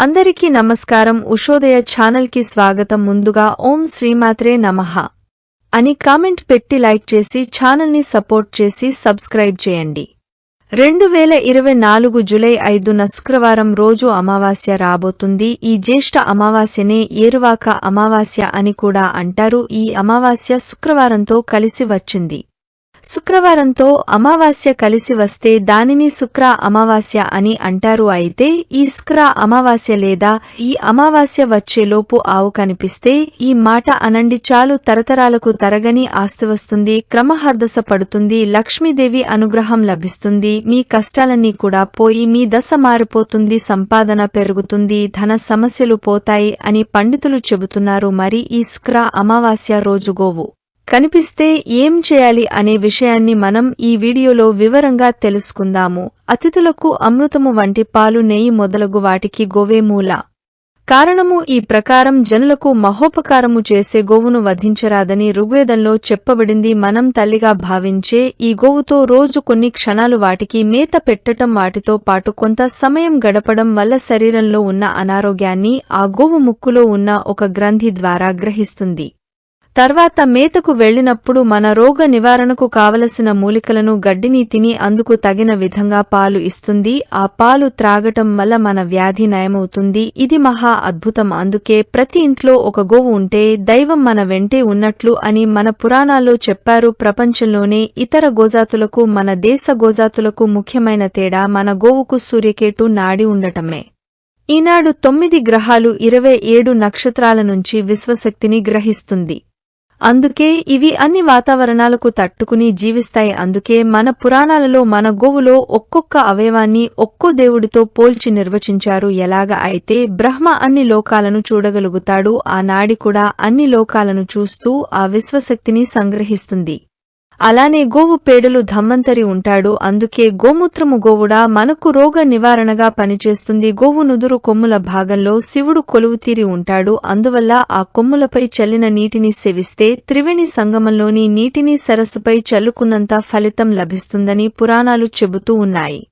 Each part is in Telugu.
అందరికీ నమస్కారం. ఉషోదయ ఛానల్కి స్వాగతం. ముందుగా ఓం శ్రీమాత్రే నమః. అని కామెంట్ పెట్టి లైక్ చేసి ఛానల్ని సపోర్ట్ చేసి సబ్స్క్రైబ్ చేయండి. రెండు వేల ఇరవై నాలుగు జులై ఐదున శుక్రవారం రోజు అమావాస్య రాబోతుంది. ఈ జ్యేష్ఠ అమావాస్యనే ఏరువాక అమావాస్య అని కూడా అంటారు. ఈ అమావాస్య శుక్రవారంతో కలిసి వచ్చింది. శుక్రవారంతో అమావాస్య కలిసి వస్తే దానిని శుక్ర అమావాస్య అని అంటారు. అయితే ఈ శుక్ర అమావాస్య లేదా ఈ అమావాస్య వచ్చేలోపు ఆవు కనిపిస్తే ఈ మాట అనండి. చాలు తరతరాలకు తరగని ఆస్తి వస్తుంది క్రమహర్దశ పడుతుంది లక్ష్మీదేవి అనుగ్రహం లభిస్తుంది మీ కష్టాలన్నీ కూడా పోయి మీ దశ మారిపోతుంది సంపాదన పెరుగుతుంది ధన సమస్యలు పోతాయి అని పండితులు చెబుతున్నారు. మరి ఈ శుక్ర అమావాస్య రోజు గోవు. కనిపిస్తే ఏం చేయాలి అనే విషయాన్ని మనం ఈ వీడియోలో వివరంగా తెలుసుకుందాము. అతిథులకు అమృతము వంటి పాలు నెయ్యి మొదలగు వాటికి గోవే మూల. కారణము ఈ ప్రకారం జనులకు మహోపకారము చేసే గోవును వధించరాదని ఋగ్వేదంలో చెప్పబడింది. మనం తల్లిగా భావించే ఈ గోవుతో రోజు కొన్ని క్షణాలు వాటికి మేత పెట్టటం వాటితో పాటు కొంత సమయం గడపడం వల్ల శరీరంలో ఉన్న అనారోగ్యాన్ని ఆ గోవు ముక్కులో ఉన్న ఒక గ్రంథి ద్వారా గ్రహిస్తుంది. తర్వాత మేతకు వెళ్ళినప్పుడు మన రోగ నివారణకు కావలసిన మూలికలను గడ్డిని తిని అందుకు తగిన విధంగా పాలు ఇస్తుంది. ఆ పాలు త్రాగటం వల్ల మన వ్యాధి నయమవుతుంది. ఇది మహా అద్భుతం. అందుకే ప్రతి ఇంట్లో ఒక గోవు ఉంటే దైవం మన వెంటే ఉన్నట్లు అని మన పురాణాల్లో చెప్పారు. ప్రపంచంలోనే ఇతర గోజాతులకు మన దేశ గోజాతులకు ముఖ్యమైన తేడా మన గోవుకు సూర్యకేటు నాడి ఉండటమే. ఈనాడు తొమ్మిది గ్రహాలు ఇరవై ఏడు నక్షత్రాల నుంచి విశ్వశక్తిని గ్రహిస్తుంది. అందుకే ఇవి అన్ని వాతావరణాలకు తట్టుకుని జీవిస్తాయి. అందుకే మన పురాణాలలో మన గోవులో ఒక్కొక్క అవయవాన్ని ఒక్కో దేవుడితో పోల్చి నిర్వచించారు. ఎలాగ అయితే బ్రహ్మ అన్ని లోకాలను చూడగలుగుతాడు. ఆ నాడి కూడా అన్ని లోకాలను చూస్తూ ఆ విశ్వశక్తిని సంగ్రహిస్తుంది. అలానే గోవు పేడలు ధమ్మంతరి ఉంటాడు. అందుకే గోమూత్రము గోవుడా మనకు రోగ నివారణగా పనిచేస్తుంది. గోవు నుదురు కొమ్ముల భాగంలో శివుడు కొలువుతీరి ఉంటాడు. అందువల్ల ఆ కొమ్ములపై చల్లిన నీటిని సేవిస్తే త్రివేణి సంగమంలోని నీటిని సరస్సుపై చల్లుకున్నంత ఫలితం లభిస్తుందని పురాణాలు చెబుతూ ఉన్నాయి.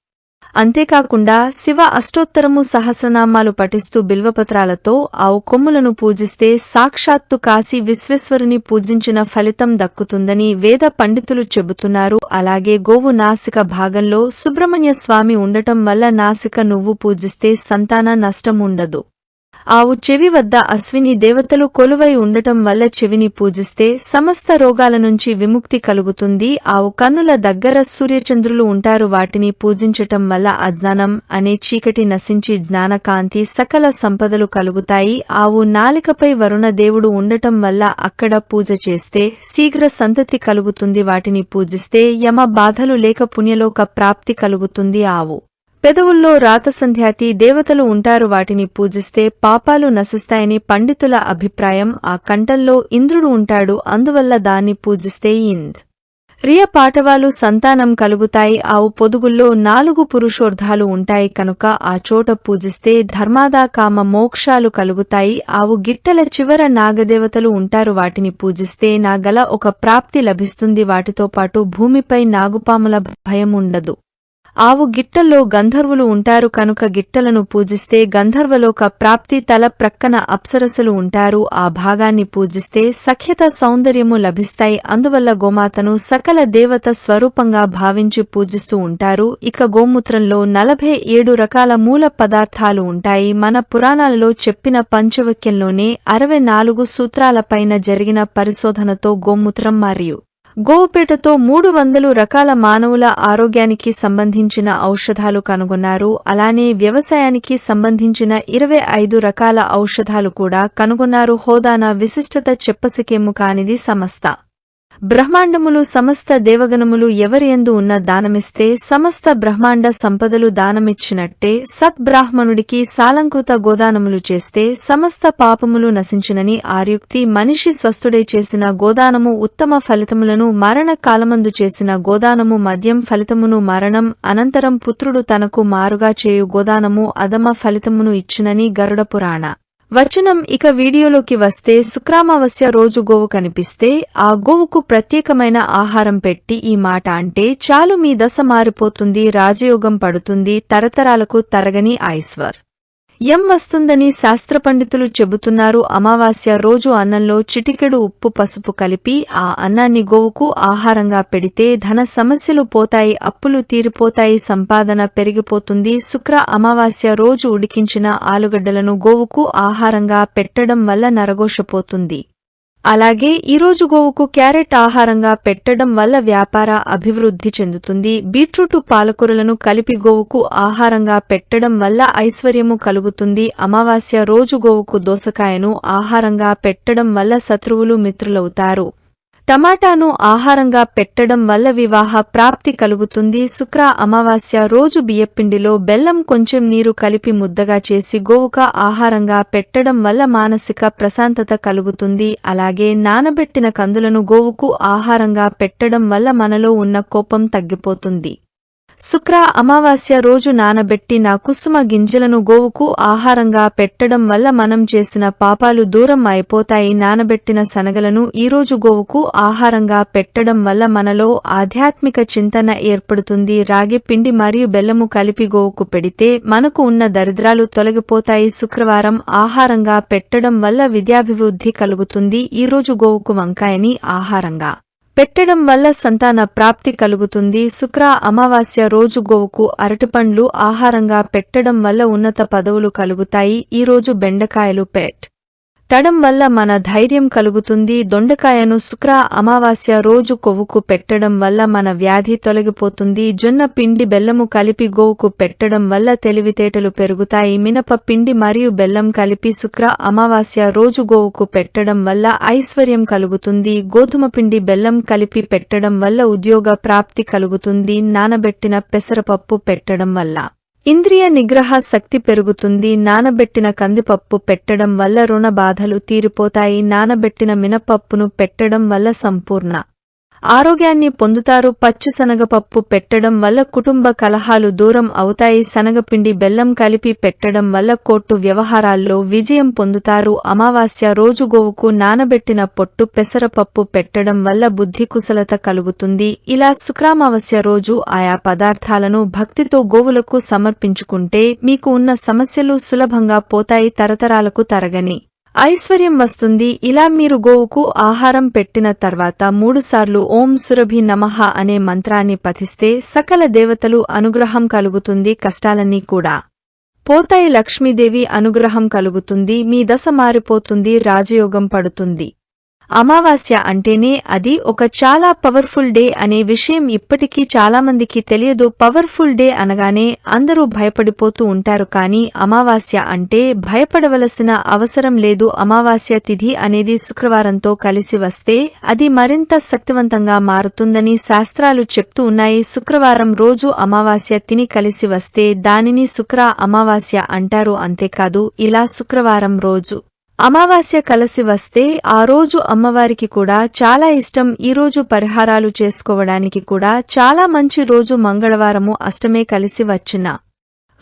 అంతేకాకుండా శివ అష్టోత్తరము సహస్రనామాలు పఠిస్తూ బిల్వపత్రాలతో ఆవు కొమ్ములను పూజిస్తే సాక్షాత్తు కాశీ విశ్వేశ్వరుని పూజించిన ఫలితం దక్కుతుందని వేద పండితులు చెబుతున్నారు. అలాగే గోవు నాసిక భాగంలో సుబ్రహ్మణ్య స్వామి ఉండటం వల్ల నాసిక నువ్వు పూజిస్తే సంతాన నష్టం ఉండదు. ఆవు చెవి వద్ద అశ్విని దేవతలు కొలువై ఉండటం వల్ల చెవిని పూజిస్తే సమస్త రోగాల నుంచి విముక్తి కలుగుతుంది. ఆవు కన్నుల దగ్గర సూర్యచంద్రులు ఉంటారు. వాటిని పూజించటం వల్ల అజ్ఞానం అనే చీకటి నశించి జ్ఞానకాంతి సకల సంపదలు కలుగుతాయి. ఆవు నాలికపై వరుణ దేవుడు ఉండటం వల్ల అక్కడ పూజ చేస్తే శీఘ్ర సంతతి కలుగుతుంది. వాటిని పూజిస్తే యమ బాధలు లేక పుణ్యలోక ప్రాప్తి కలుగుతుంది. ఆవు పెదవుల్లో రాతసంధ్యాతి దేవతలు ఉంటారు వాటిని పూజిస్తే పాపాలు నశిస్తాయని పండితుల అభిప్రాయం ఆ కంఠంలో ఇంద్రుడు ఉంటాడు అందువల్ల దాన్ని పూజిస్తే ఇంద్. రియ పాటవాలు సంతానం కలుగుతాయి ఆవు పొదుగుల్లో నాలుగు పురుషోర్ధాలు ఉంటాయి కనుక ఆ చోట పూజిస్తే ధర్మాదా కామ మోక్షాలు కలుగుతాయి ఆవు గిట్టల చివర నాగదేవతలు ఉంటారు వాటిని పూజిస్తే నాగల ఒక ప్రాప్తి లభిస్తుంది వాటితో పాటు భూమిపై నాగుపాముల భయం ఉండదు. ఆవు గిట్టల్లో గంధర్వులు ఉంటారు కనుక గిట్టలను పూజిస్తే గంధర్వలోక ప్రాప్తి తల ప్రక్కన అప్సరసలు ఉంటారు. ఆ భాగాన్ని పూజిస్తే సఖ్యత సౌందర్యము లభిస్తాయి. అందువల్ల గోమాతను సకల దేవత స్వరూపంగా భావించి పూజిస్తూ ఉంటారు. ఇక గోమూత్రంలో నలభై ఏడు రకాల మూల పదార్థాలు ఉంటాయి. మన పురాణాలలో చెప్పిన పంచవక్యంలోనే అరవై నాలుగు సూత్రాలపైన జరిగిన పరిశోధనతో గోమూత్రం మరియు గోవుపేటతో మూడు వందలు రకాల మానవుల ఆరోగ్యానికి సంబంధించిన ఔషధాలు కనుగొన్నారు. అలానే వ్యవసాయానికి సంబంధించిన ఇరవై ఐదు రకాల ఔషధాలు కూడా కనుగొన్నారు. హోదానా విశిష్టత చెప్పసకేము కానిది సంస్థ బ్రహ్మాండములు సమస్త దేవగణములు ఎవరియందు ఉన్న దానమిస్తే సమస్త బ్రహ్మాండ సంపదలు దానమిచ్చినట్టే సత్బ్రాహ్మణుడికి సాలంకృత గోదానములు చేస్తే సమస్త పాపములు నశించినని ఆర్యుక్తి మనిషి స్వస్థుడై చేసిన గోదానము ఉత్తమ ఫలితములను మరణ కాలమందు చేసిన గోదానము మద్యం ఫలితమును మరణం అనంతరం పుత్రుడు తనకు మారుగా చేయు గోదానము అధమ ఫలితమును ఇచ్చునని గరుడ పురాణ. వచనం ఇక వీడియోలోకి వస్తే శుక్రామావస్య రోజు గోవు కనిపిస్తే ఆ గోవుకు ప్రత్యేకమైన ఆహారం పెట్టి ఈ మాట అంటే చాలు మీ దశ మారిపోతుంది రాజయోగం పడుతుంది తరతరాలకు తరగని ఐశ్వర్. ఎం వస్తుందని శాస్త్ర పండితులు చెబుతున్నారు. అమావాస్య రోజు అన్నంలో చిటికెడు ఉప్పు పసుపు కలిపి ఆ అన్నాన్ని గోవుకు ఆహారంగా పెడితే ధన సమస్యలు పోతాయి అప్పులు తీరిపోతాయి సంపాదన పెరిగిపోతుంది. శుక్ర అమావాస్య రోజు ఉడికించిన ఆలుగడ్డలను గోవుకు ఆహారంగా పెట్టడం వల్ల నరగోషపోతుంది అలాగే ఈరోజు గోవుకు క్యారెట్ ఆహారంగా పెట్టడం వల్ల వ్యాపార అభివృద్ధి చెందుతుంది. బీట్రూటు పాలకూరలను కలిపి గోవుకు ఆహారంగా పెట్టడం వల్ల ఐశ్వర్యము కలుగుతుంది. అమావాస్య రోజు గోవుకు దోసకాయను ఆహారంగా పెట్టడం వల్ల శత్రువులు మిత్రులవుతారు. టమాటాను ఆహారంగా పెట్టడం వల్ల వివాహ ప్రాప్తి కలుగుతుంది. శుక్ర అమావాస్య రోజు బియ్యపిండిలో బెల్లం కొంచెం నీరు కలిపి ముద్దగా చేసి గోవుక ఆహారంగా పెట్టడం వల్ల మానసిక ప్రశాంతత కలుగుతుంది. అలాగే నానబెట్టిన కందులను గోవుకు ఆహారంగా పెట్టడం వల్ల మనలో ఉన్న కోపం తగ్గిపోతుంది. శుక్ర అమావాస్య రోజు నానబెట్టిన కుసుమ గింజలను గోవుకు ఆహారంగా పెట్టడం వల్ల మనం చేసిన పాపాలు దూరం అయిపోతాయి. నానబెట్టిన శనగలను ఈరోజు గోవుకు ఆహారంగా పెట్టడం వల్ల మనలో ఆధ్యాత్మిక చింతన ఏర్పడుతుంది. రాగి పిండి మరియు బెల్లము కలిపి గోవుకు పెడితే మనకు ఉన్న దరిద్రాలు తొలగిపోతాయి. శుక్రవారం ఆహారంగా పెట్టడం వల్ల విద్యాభివృద్ధి కలుగుతుంది. ఈరోజు గోవుకు వంకాయని ఆహారంగా పెట్టడం వల్ల సంతాన ప్రాప్తి కలుగుతుంది. శుక్ర అమావాస్య రోజు గోవుకు అరటిపండ్లు ఆహారంగా పెట్టడం వల్ల ఉన్నత పదవులు కలుగుతాయి. ఈరోజు బెండకాయలు పెట్. పెట్టడం వల్ల మన ధైర్యం కలుగుతుంది. దొండకాయను శుక్ర అమావాస్య రోజు కొవ్వుకు పెట్టడం వల్ల మన వ్యాధి తొలగిపోతుంది. జొన్న పిండి బెల్లము కలిపి గోవుకు పెట్టడం వల్ల తెలివితేటలు పెరుగుతాయి. మినప పిండి మరియు బెల్లం కలిపి శుక్ర అమావాస్య రోజు గోవుకు పెట్టడం వల్ల ఐశ్వర్యం కలుగుతుంది. గోధుమ పిండి బెల్లం కలిపి పెట్టడం వల్ల ఉద్యోగ ప్రాప్తి కలుగుతుంది. నానబెట్టిన పెసరపప్పు పెట్టడం వల్ల. ఇంద్రియ నిగ్రహ శక్తి పెరుగుతుంది. నానబెట్టిన కందిపప్పు పెట్టడం వల్ల రుణ బాధలు తీరిపోతాయి. నానబెట్టిన మినపప్పును పెట్టడం వల్ల సంపూర్ణ ఆరోగ్యాన్ని పొందుతారు పచ్చి శనగపప్పు పెట్టడం వల్ల కుటుంబ కలహాలు దూరం అవుతాయి. శనగపిండి బెల్లం కలిపి పెట్టడం వల్ల కోర్టు వ్యవహారాల్లో విజయం పొందుతారు. అమావాస్య రోజు గోవుకు నానబెట్టిన పొట్టు పెసరపప్పు పెట్టడం వల్ల బుద్ధి కుశలత కలుగుతుంది. ఇలా శుక్రామావాస్య రోజు ఆయా పదార్థాలను భక్తితో గోవులకు సమర్పించుకుంటే మీకు ఉన్న సమస్యలు సులభంగా పోతాయి. తరతరాలకు తరగని ఐశ్వర్యం వస్తుంది. ఇలా మీరు గోవుకు ఆహారం పెట్టిన తర్వాత మూడుసార్లు ఓం సురభి నమః అనే మంత్రాన్ని పఠిస్తే సకల దేవతలు అనుగ్రహం కలుగుతుంది కష్టాలన్నీ కూడా. పోతాయి లక్ష్మీదేవి అనుగ్రహం కలుగుతుంది మీ దశ మారిపోతుంది రాజయోగం పడుతుంది. అమావాస్య అంటేనే అది ఒక చాలా పవర్ఫుల్ డే అనే విషయం ఇప్పటికీ చాలామందికి తెలియదు. పవర్ఫుల్ డే అనగానే అందరూ భయపడిపోతూ ఉంటారు కానీ అమావాస్య అంటే భయపడవలసిన అవసరం లేదు. అమావాస్య తిథి అనేది శుక్రవారంతో కలిసి వస్తే అది మరింత శక్తివంతంగా మారుతుందని శాస్త్రాలు చెప్తూ ఉన్నాయి. శుక్రవారం రోజు అమావాస్య తిని కలిసి వస్తే దానిని శుక్ర అమావాస్య అంటారు. అంతేకాదు ఇలా శుక్రవారం రోజు అమావాస్య కలిసి వస్తే ఆ రోజు అమ్మవారికి కూడా చాలా ఇష్టం. ఈరోజు పరిహారాలు చేసుకోవడానికి కూడా చాలా మంచి రోజు మంగళవారము అష్టమే కలిసి వచ్చిన.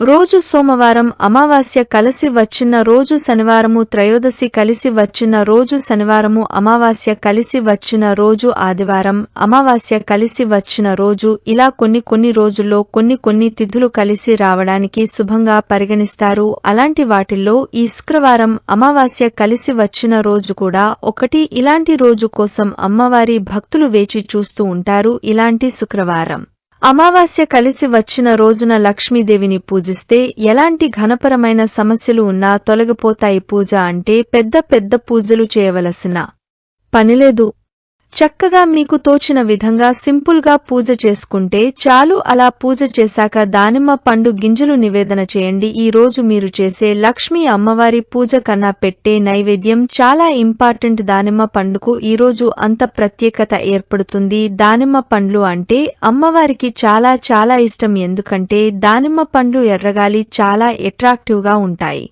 రోజు సోమవారం అమావాస్య కలిసి వచ్చిన రోజు శనివారము త్రయోదశి కలిసి వచ్చిన రోజు శనివారము అమావాస్య కలిసి వచ్చిన రోజు ఆదివారం అమావాస్య కలిసి వచ్చిన రోజు ఇలా కొన్ని కొన్ని రోజుల్లో కొన్ని కొన్ని తిథులు కలిసి రావడానికి శుభంగా పరిగణిస్తారు. అలాంటి వాటిల్లో ఈ శుక్రవారం అమావాస్య కలిసి వచ్చిన రోజు కూడా ఒకటి. ఇలాంటి రోజు కోసం అమ్మవారి భక్తులు వేచి చూస్తూ ఉంటారు. ఇలాంటి శుక్రవారం అమావాస్య కలిసి వచ్చిన రోజున లక్ష్మీదేవిని పూజిస్తే ఎలాంటి ఘనపరమైన సమస్యలు ఉన్నా తొలగిపోతాయి పూజ అంటే పెద్ద పెద్ద పూజలు చేయవలసిన పనిలేదు చక్కగా మీకు తోచిన విధంగా సింపుల్గా పూజ చేసుకుంటే చాలు. అలా పూజ చేశాక దానిమ్మ పండు గింజలు నివేదన చేయండి. ఈ రోజు మీరు చేసే లక్ష్మీ అమ్మవారి పూజ కన్నా పెట్టే నైవేద్యం చాలా ఇంపార్టెంట్. దానిమ్మ పండుకు ఈరోజు అంత ప్రత్యేకత ఏర్పడుతుంది. దానిమ్మ పండ్లు అంటే అమ్మవారికి చాలా చాలా ఇష్టం. ఎందుకంటే దానిమ్మ పండ్లు ఎర్రగాలి చాలా అట్రాక్టివ్గా ఉంటాయి.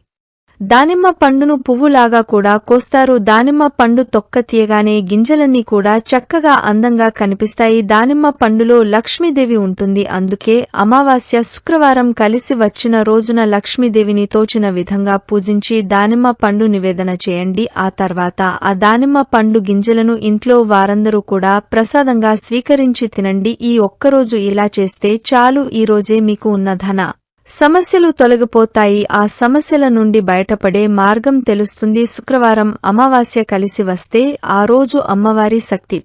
దానిమ్మ పండును పువ్వులాగా కూడా కోస్తారు. దానిమ్మ పండు తొక్క తీయగానే గింజలన్నీ కూడా చక్కగా అందంగా కనిపిస్తాయి. దానిమ్మ పండులో లక్ష్మీదేవి ఉంటుంది. అందుకే అమావాస్య శుక్రవారం కలిసి వచ్చిన రోజున లక్ష్మీదేవిని తోచిన విధంగా పూజించి దానిమ్మ పండు నివేదన చేయండి. ఆ తర్వాత ఆ దానిమ్మ పండు గింజలను ఇంట్లో వారందరూ కూడా ప్రసాదంగా స్వీకరించి తినండి. ఈ ఒక్కరోజు ఇలా చేస్తే చాలు. ఈ రోజే మీకు ఉన్న ధన. సమస్యలు తొలగిపోతాయి. ఆ సమస్యల నుండి బయటపడే మార్గం తెలుస్తుంది. శుక్రవారం అమావాస్య కలిసి వస్తే ఆ రోజు అమ్మవారి శక్తి.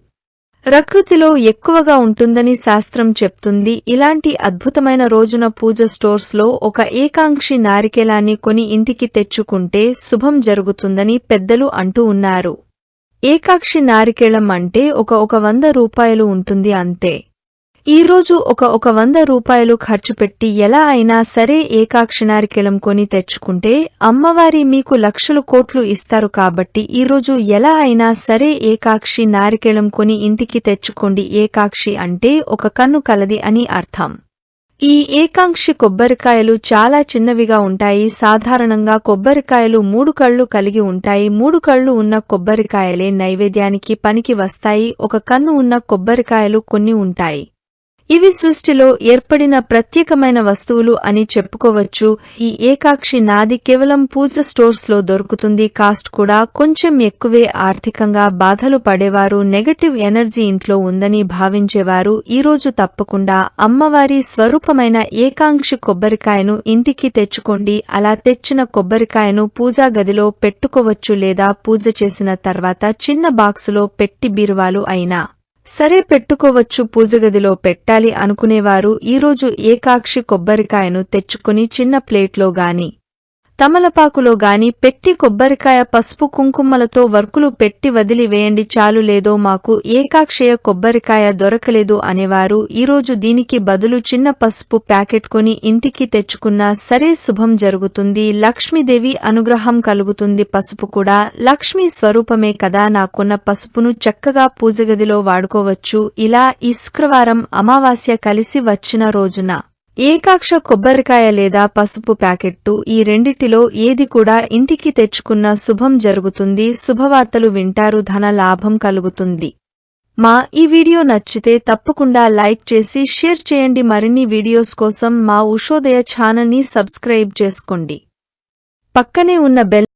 ప్రకృతిలో ఎక్కువగా ఉంటుందని శాస్త్రం చెప్తుంది. ఇలాంటి అద్భుతమైన రోజున పూజ స్టోర్స్లో ఒక ఏకాంక్షి నారికేలాన్ని కొని ఇంటికి తెచ్చుకుంటే శుభం జరుగుతుందని పెద్దలు అంటూ ఉన్నారు. ఏకాక్షి నారికేళం అంటే ఒక ఒక వంద రూపాయలు ఉంటుంది అంతే. ఈరోజు ఒక ఒక వంద రూపాయలు ఖర్చు పెట్టి ఎలా అయినా సరే ఏకాక్షి కొని తెచ్చుకుంటే అమ్మవారి మీకు లక్షలు కోట్లు ఇస్తారు కాబట్టి ఈరోజు ఎలా అయినా సరే ఏకాక్షి నారికెళం కొని ఇంటికి తెచ్చుకోండి. ఏకాక్షి అంటే ఒక కన్ను కలది అని అర్థం. ఈ ఏకాంక్షి కొబ్బరికాయలు చాలా చిన్నవిగా ఉంటాయి. సాధారణంగా కొబ్బరికాయలు మూడు కళ్ళు కలిగి ఉంటాయి. మూడు కళ్ళు ఉన్న కొబ్బరికాయలే నైవేద్యానికి పనికి వస్తాయి. ఒక కన్ను ఉన్న కొబ్బరికాయలు కొన్ని ఉంటాయి. ఇవి సృష్టిలో ఏర్పడిన ప్రత్యేకమైన వస్తువులు అని చెప్పుకోవచ్చు. ఈ ఏకాక్షి నాది కేవలం పూజ స్టోర్స్లో దొరుకుతుంది. కాస్ట్ కూడా కొంచెం ఎక్కువే. ఆర్థికంగా బాధలు పడేవారు నెగటివ్ ఎనర్జీ ఇంట్లో ఉందని భావించేవారు. ఈరోజు తప్పకుండా అమ్మవారి స్వరూపమైన ఏకాంక్షి కొబ్బరికాయను ఇంటికి తెచ్చుకోండి. అలా తెచ్చిన కొబ్బరికాయను పూజా గదిలో పెట్టుకోవచ్చు లేదా పూజ చేసిన తర్వాత చిన్న బాక్సులో పెట్టి బీరువాలు అయినా. సరే పెట్టుకోవచ్చు పూజగదిలో పెట్టాలి అనుకునేవారు ఈరోజు ఏకాక్షి కొబ్బరికాయను తెచ్చుకుని చిన్న ప్లేట్లో గాని తమలపాకులో గాని పెట్టి కొబ్బరికాయ పసుపు కుంకుమలతో వర్కులు పెట్టి వదిలివేయండి చాలు లేదో మాకు ఏకాక్షయ కొబ్బరికాయ దొరకలేదు అనేవారు. ఈరోజు దీనికి బదులు చిన్న పసుపు ప్యాకెట్ కొని ఇంటికి తెచ్చుకున్నా సరే శుభం జరుగుతుంది. లక్ష్మీదేవి అనుగ్రహం కలుగుతుంది. పసుపు కూడా లక్ష్మీ స్వరూపమే కదా. నాకున్న పసుపును చక్కగా పూజగదిలో వాడుకోవచ్చు. ఇలా ఈ శుక్రవారం అమావాస్య కలిసి వచ్చిన రోజున ఏకాక్ష కొబ్బరికాయ లేదా పసుపు ప్యాకెట్టు ఈ రెండిటిలో ఏది కూడా ఇంటికి తెచ్చుకున్న శుభం జరుగుతుంది శుభవార్తలు వింటారు ధన లాభం కలుగుతుంది. మా ఈ వీడియో నచ్చితే తప్పకుండా లైక్ చేసి షేర్ చేయండి. మరిన్ని వీడియోస్ కోసం మా ఉషోదయ ఛానల్ని సబ్స్క్రైబ్ చేసుకోండి. పక్కనే ఉన్న బెల్